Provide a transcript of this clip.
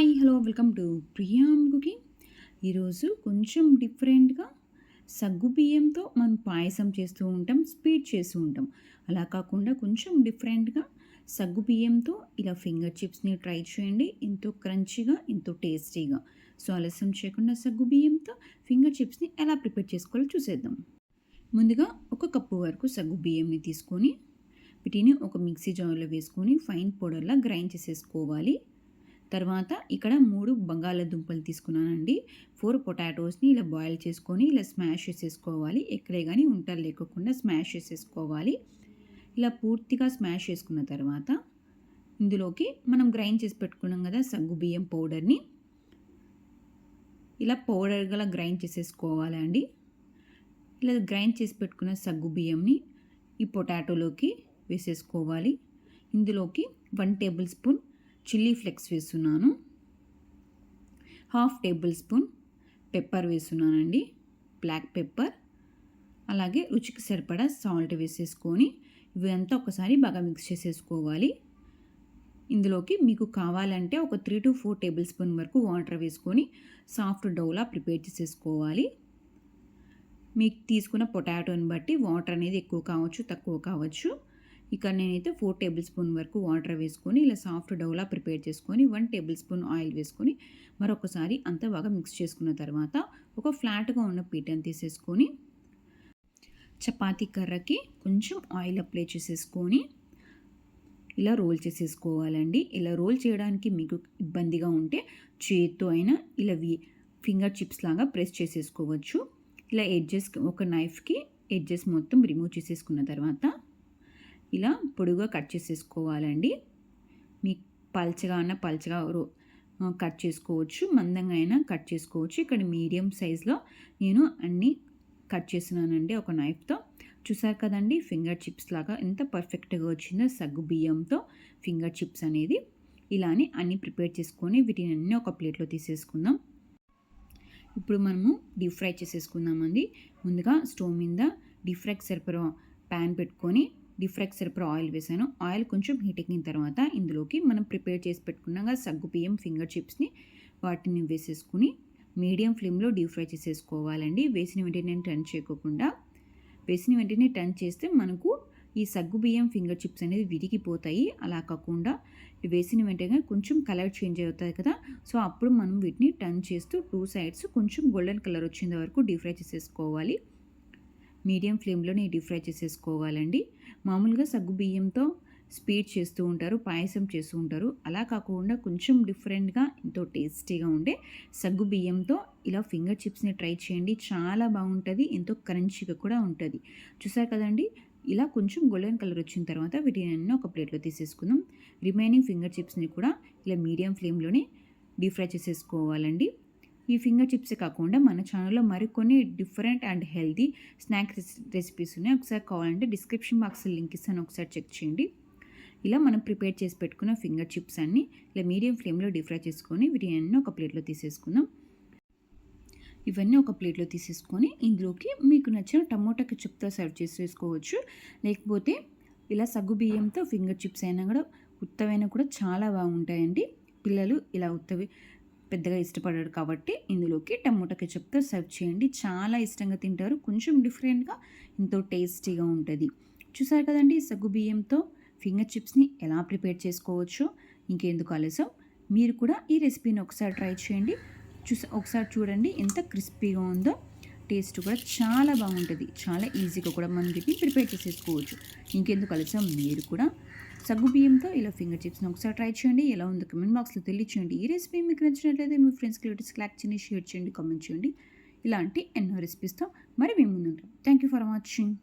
Hi hello welcome to Priyam cooking. ఈరోజు కొంచెం డిఫరెంట్గా సగ్గు బియ్యంతో మనం పాయసం చేస్తూ ఉంటాం స్వీట్ చేస్తూ ఉంటాం. అలా కాకుండా కొంచెం డిఫరెంట్గా సగ్గు బియ్యంతో ఇలా ఫింగర్ చిప్స్ని ట్రై చేయండి. ఎంతో క్రంచీగా ఎంతో టేస్టీగా. సో ఆలస్యం చేయకుండా సగ్గు బియ్యంతో ఫింగర్ చిప్స్ని ఎలా ప్రిపేర్ చేసుకోవాలో చూసేద్దాం. ముందుగా ఒక కప్పు వరకు సగ్గు బియ్యంని తీసుకొని వీటిని ఒక మిక్సీ జార్లో వేసుకొని ఫైన్ పౌడర్లా గ్రైండ్ చేసేసుకోవాలి. తర్వాత ఇక్కడ మూడు బంగాళాదుంపలు తీసుకున్నానండి. ఫోర్ పొటాటోస్ని ఇలా బాయిల్ చేసుకొని ఇలా స్మాష్ చేసేసుకోవాలి. ఎక్కడే కానీ ఉంటలు లేకుండా స్మాష్ చేసేసుకోవాలి. ఇలా పూర్తిగా స్మాష్ చేసుకున్న తర్వాత ఇందులోకి మనం గ్రైండ్ చేసి పెట్టుకున్నాం కదా సగ్గు బియ్యం పౌడర్ని. ఇలా పౌడర్ గల గ్రైండ్ చేసేసుకోవాలండి. ఇలా గ్రైండ్ చేసి పెట్టుకున్న సగ్గు బియ్యంని ఈ పొటాటోలోకి వేసేసుకోవాలి. ఇందులోకి one tablespoon chilli flakes వేస్తున్నాను. హాఫ్ టేబుల్ స్పూన్ పెప్పర్ వేస్తున్నానండి. బ్లాక్ పెప్పర్ అలాగే రుచికి సరిపడా సాల్ట్ వేసేసుకొని ఇవంతా ఒకసారి బాగా మిక్స్ చేసేసుకోవాలి. ఇందులోకి మీకు కావాలంటే ఒక three to four tablespoon వరకు వాటర్ వేసుకొని సాఫ్ట్ డౌలా ప్రిపేర్ చేసేసుకోవాలి. మీకు తీసుకున్న పొటాటోని బట్టి వాటర్ అనేది ఎక్కువ కావచ్చు తక్కువ కావచ్చు. ఇక్కడ నేనైతే ఫోర్ టేబుల్ స్పూన్ వరకు వాటర్ వేసుకొని ఇలా సాఫ్ట్ డౌలా ప్రిపేర్ చేసుకొని వన్ టేబుల్ స్పూన్ ఆయిల్ వేసుకొని మరొకసారి అంతా బాగా మిక్స్ చేసుకున్న తర్వాత ఒక ఫ్లాట్గా ఉన్న పీటని తీసేసుకొని చపాతీ కర్రకి కొంచెం ఆయిల్ అప్లై చేసేసుకొని ఇలా రోల్ చేసేసుకోవాలండి. ఇలా రోల్ చేయడానికి మీకు ఇబ్బందిగా ఉంటే చేత్తో అయినా ఇలా ఫింగర్ చిప్స్ లాగా ప్రెస్ చేసేసుకోవచ్చు. ఇలా ఎడ్జెస్ ఒక నైఫ్కి ఎడ్జెస్ మొత్తం రిమూవ్ చేసేసుకున్న తర్వాత ఇలా పొడుగా కట్ చేసేసుకోవాలండి. మీకు పల్చగా ఉన్న పల్చగా కట్ చేసుకోవచ్చు. మందంగా అయినా కట్ చేసుకోవచ్చు. ఇక్కడ మీడియం సైజులో నేను అన్నీ కట్ చేస్తున్నానండి ఒక నైఫ్తో. చూసారు కదండి ఫింగర్ చిప్స్ లాగా ఎంత పర్ఫెక్ట్గా వచ్చిందో సగ్గు బియ్యంతో ఫింగర్ చిప్స్ అనేది. ఇలానే అన్నీ ప్రిపేర్ చేసుకొని వీటిని అన్నీ ఒక ప్లేట్లో తీసేసుకుందాం. ఇప్పుడు మనము డీప్ ఫ్రై చేసేసుకుందామండి. ముందుగా స్టవ్ మీద డీప్ ఫ్రైకి సరిపడా ప్యాన్ పెట్టుకొని డీప్ ఫ్రైకి సరిపడా ఆయిల్ వేసాను. ఆయిల్ కొంచెం హీట్ ఎక్కిన తర్వాత ఇందులోకి మనం ప్రిపేర్ చేసి పెట్టుకున్నాక సగ్గు బియ్యం ఫింగర్ చిప్స్ని వాటిని వేసేసుకుని మీడియం ఫ్లేమ్లో డీప్ ఫ్రై చేసేసుకోవాలండి. వేసిన వెంటనే టర్న్ చేయకోకుండా. వేసిన వెంటనే టర్న్ చేస్తే మనకు ఈ సగ్గు బియ్యం ఫింగర్ చిప్స్ అనేది విరిగిపోతాయి. అలా కాకుండా వేసిన వెంటనే కొంచెం కలర్ చేంజ్ అవుతుంది కదా. సో అప్పుడు మనం వీటిని టర్న్ చేస్తూ టూ సైడ్స్ కొంచెం గోల్డెన్ కలర్ వచ్చేంత వరకు డీప్ ఫ్రై చేసేసుకోవాలి. మీడియం ఫ్లేమ్లోనే డీప్ ఫ్రై చేసేసుకోవాలండి. మామూలుగా సగ్గు బియ్యంతో స్పీడ్ చేస్తూ ఉంటారు పాయసం చేస్తూ ఉంటారు. అలా కాకుండా కొంచెం డిఫరెంట్గా ఎంతో టేస్టీగా ఉండే సగ్గు బియ్యంతో ఇలా ఫింగర్ చిప్స్ని ట్రై చేయండి. చాలా బాగుంటుంది ఎంతో క్రంచీగా కూడా ఉంటుంది. చూసారు కదండి? ఇలా కొంచెం గోల్డెన్ కలర్ వచ్చిన తర్వాత వీటిని అన్నీ ఒక ప్లేట్లో తీసేసుకుందాం. రిమైనింగ్ ఫింగర్ చిప్స్ని కూడా ఇలా మీడియం ఫ్లేమ్లోనే డీప్ ఫ్రై చేసేసుకోవాలండి. ఈ ఫింగర్ చిప్సే కాకుండా మన ఛానల్లో మరికొన్ని different and healthy snack recipes ఉన్నాయి. ఒకసారి కావాలంటే డిస్క్రిప్షన్ బాక్స్ లింక్ ఇస్తాను. ఒకసారి చెక్ చేయండి. ఇలా మనం ప్రిపేర్ చేసి పెట్టుకున్న ఫింగర్ చిప్స్ అన్నీ ఇలా మీడియం ఫ్లేమ్లో డీప్ ఫ్రై చేసుకొని వీటిని అన్నీ ఒక ప్లేట్లో తీసేసుకుందాం. ఇవన్నీ ఒక ప్లేట్లో తీసేసుకొని ఇందులోకి మీకు నచ్చిన టమోటా కిచప్తో సర్వ్ చేసేసుకోవచ్చు లేకపోతే ఇలా సగ్గు బియ్యంతో ఫింగర్ చిప్స్ అయినా కూడా ఉత్తవైనా కూడా చాలా బాగుంటాయండి. పిల్లలు ఇలా ఉత్తవి పెద్దగా ఇష్టపడరు కాబట్టి ఇందులోకి టమోటా కెచప్తో సర్వ్ చేయండి. చాలా ఇష్టంగా తింటారు. కొంచెం డిఫరెంట్గా ఎంతో టేస్టీగా ఉంటుంది. చూసారు కదండి సగ్గు బియ్యంతో ఫింగర్ చిప్స్ని ఎలా ప్రిపేర్ చేసుకోవచ్చో? ఇంకెందుకు ఆలస్యం? మీరు కూడా ఈ రెసిపీని ఒకసారి ట్రై చేయండి. చూసా ఒకసారి చూడండి ఎంత క్రిస్పీగా ఉందో. టేస్ట్ కూడా చాలా బాగుంటుంది. చాలా ఈజీగా కూడా మనం వీటిని ప్రిపేర్ చేసేసుకోవచ్చు. ఇంకెందుకు ఆలస్యం? మీరు కూడా సగ్గు బియ్యంతో ఇలా ఫింగర్ చిప్స్ని ఒకసారి ట్రై చేయండి. ఎలా ఉందో కమెంట్ బాక్స్లో తెలియచేయండి. ఈ రెసిపీ మీకు నచ్చినట్లయితే మీ ఫ్రెండ్స్కి రిలేటివ్స్కి క్లాక్ చేయండి షేర్ చేయండి కామెంట్ చేయండి. ఇలాంటి ఎన్నో రెసిపీస్తో మరి మేము ముందుంటాం. Thank you for watching